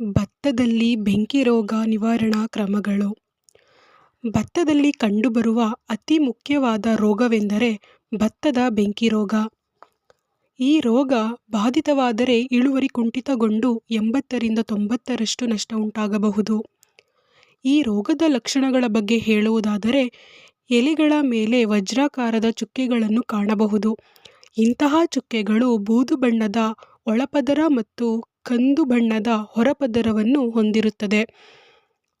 ಭತ್ತದಲ್ಲಿ ಬೆಂಕಿ ರೋಗ ನಿವಾರಣಾ ಕ್ರಮಗಳು. ಭತ್ತದಲ್ಲಿ ಕಂಡುಬರುವ ಅತಿ ಮುಖ್ಯವಾದ ರೋಗವೆಂದರೆ ಭತ್ತದ ಬೆಂಕಿ ರೋಗ. ಈ ರೋಗ ಬಾಧಿತವಾದರೆ ಇಳುವರಿ ಕುಂಠಿತಗೊಂಡು ಎಂಬತ್ತರಿಂದ ತೊಂಬತ್ತರಷ್ಟು ನಷ್ಟ ಉಂಟಾಗಬಹುದು. ಈ ರೋಗದ ಲಕ್ಷಣಗಳ ಬಗ್ಗೆ ಹೇಳುವುದಾದರೆ ಎಲೆಗಳ ಮೇಲೆ ವಜ್ರಾಕಾರದ ಚುಕ್ಕೆಗಳನ್ನು ಕಾಣಬಹುದು. ಇಂತಹ ಚುಕ್ಕೆಗಳು ಬೂದು ಬಣ್ಣದ, ಒಳಪದರ ಮತ್ತು ಕಂದು ಬಣ್ಣದ ಹೊರಪದರವನ್ನು ಹೊಂದಿರುತ್ತದೆ.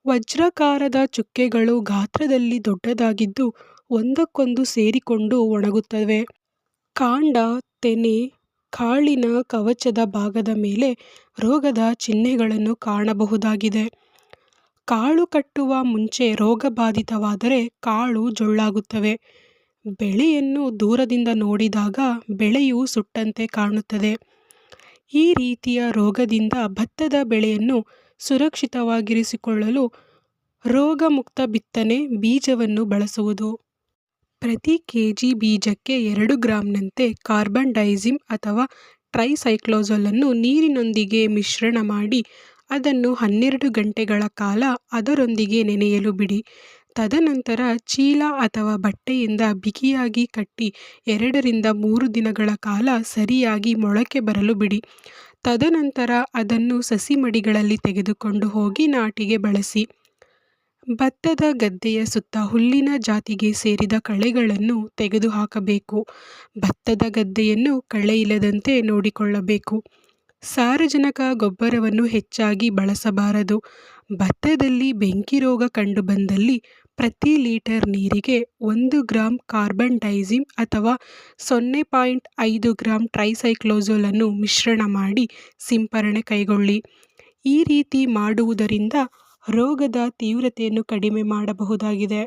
ವಜ್ರಾಕಾರದ ಚುಕ್ಕೆಗಳು ಗಾತ್ರದಲ್ಲಿ ದೊಡ್ಡದಾಗಿದ್ದು ಒಂದಕ್ಕೊಂದು ಸೇರಿಕೊಂಡು ಒಣಗುತ್ತವೆ. ಕಾಂಡ, ತೆನೆ, ಕಾಳಿನ ಕವಚದ ಭಾಗದ ಮೇಲೆ ರೋಗದ ಚಿಹ್ನೆಗಳನ್ನು ಕಾಣಬಹುದಾಗಿದೆ. ಕಾಳು ಕಟ್ಟುವ ಮುಂಚೆ ರೋಗಬಾಧಿತವಾದರೆ ಕಾಳು ಜೊಳ್ಳಾಗುತ್ತವೆ. ಬೆಳೆಯನ್ನು ದೂರದಿಂದ ನೋಡಿದಾಗ ಬೆಳೆಯು ಸುಟ್ಟಂತೆ ಕಾಣುತ್ತದೆ. ಈ ರೀತಿಯ ರೋಗದಿಂದ ಭತ್ತದ ಬೆಳೆಯನ್ನು ಸುರಕ್ಷಿತವಾಗಿರಿಸಿಕೊಳ್ಳಲು ರೋಗಮುಕ್ತ ಬಿತ್ತನೆ ಬೀಜವನ್ನು ಬಳಸುವುದು. ಪ್ರತಿ ಕೆಜಿ ಬೀಜಕ್ಕೆ ಎರಡು ಗ್ರಾಂನಂತೆ ಕಾರ್ಬನ್ ಡೈಸಿಮ್ ಅಥವಾ ಟ್ರೈಸೈಕ್ಲೋಸಲನ್ನು ನೀರಿನೊಂದಿಗೆ ಮಿಶ್ರಣ ಮಾಡಿ, ಅದನ್ನು ಹನ್ನೆರಡು ಗಂಟೆಗಳ ಕಾಲ ಅದರೊಂದಿಗೆ ನೆನೆಯಲು ಬಿಡಿ. ತದನಂತರ ಚೀಲ ಅಥವಾ ಬಟ್ಟೆಯಿಂದ ಬಿಗಿಯಾಗಿ ಕಟ್ಟಿ ಎರಡರಿಂದ ಮೂರು ದಿನಗಳ ಕಾಲ ಸರಿಯಾಗಿ ಮೊಳಕೆ ಬರಲು ಬಿಡಿ. ತದನಂತರ ಅದನ್ನು ಸಸಿ ಮಡಿಗಳಲ್ಲಿ ತೆಗೆದುಕೊಂಡು ಹೋಗಿ ನಾಟಿಗೆ ಬಳಸಿ. ಭತ್ತದ ಗದ್ದೆಯ ಸುತ್ತ ಹುಲ್ಲಿನ ಜಾತಿಗೆ ಸೇರಿದ ಕಳೆಗಳನ್ನು ತೆಗೆದುಹಾಕಬೇಕು. ಭತ್ತದ ಗದ್ದೆಯನ್ನು ಕಳೆ ಇಲ್ಲದಂತೆ ನೋಡಿಕೊಳ್ಳಬೇಕು. ಸಾರಜನಕ ಗೊಬ್ಬರವನ್ನು ಹೆಚ್ಚಾಗಿ ಬಳಸಬಾರದು. ಭತ್ತದಲ್ಲಿ ಬೆಂಕಿ ರೋಗ ಕಂಡುಬಂದಲ್ಲಿ ಪ್ರತಿ ಲೀಟರ್ ನೀರಿಗೆ ಒಂದು ಗ್ರಾಂ ಕಾರ್ಬನ್ ಡೈಸಿಮ್ ಅಥವಾ ಸೊನ್ನೆ ಪಾಯಿಂಟ್ ಐದು ಗ್ರಾಂ ಟ್ರೈಸೈಕ್ಲೋಸೋಲನ್ನು ಮಿಶ್ರಣ ಮಾಡಿ ಸಿಂಪರಣೆ ಕೈಗೊಳ್ಳಿ. ಈ ರೀತಿ ಮಾಡುವುದರಿಂದ ರೋಗದ ತೀವ್ರತೆಯನ್ನು ಕಡಿಮೆ ಮಾಡಬಹುದಾಗಿದೆ.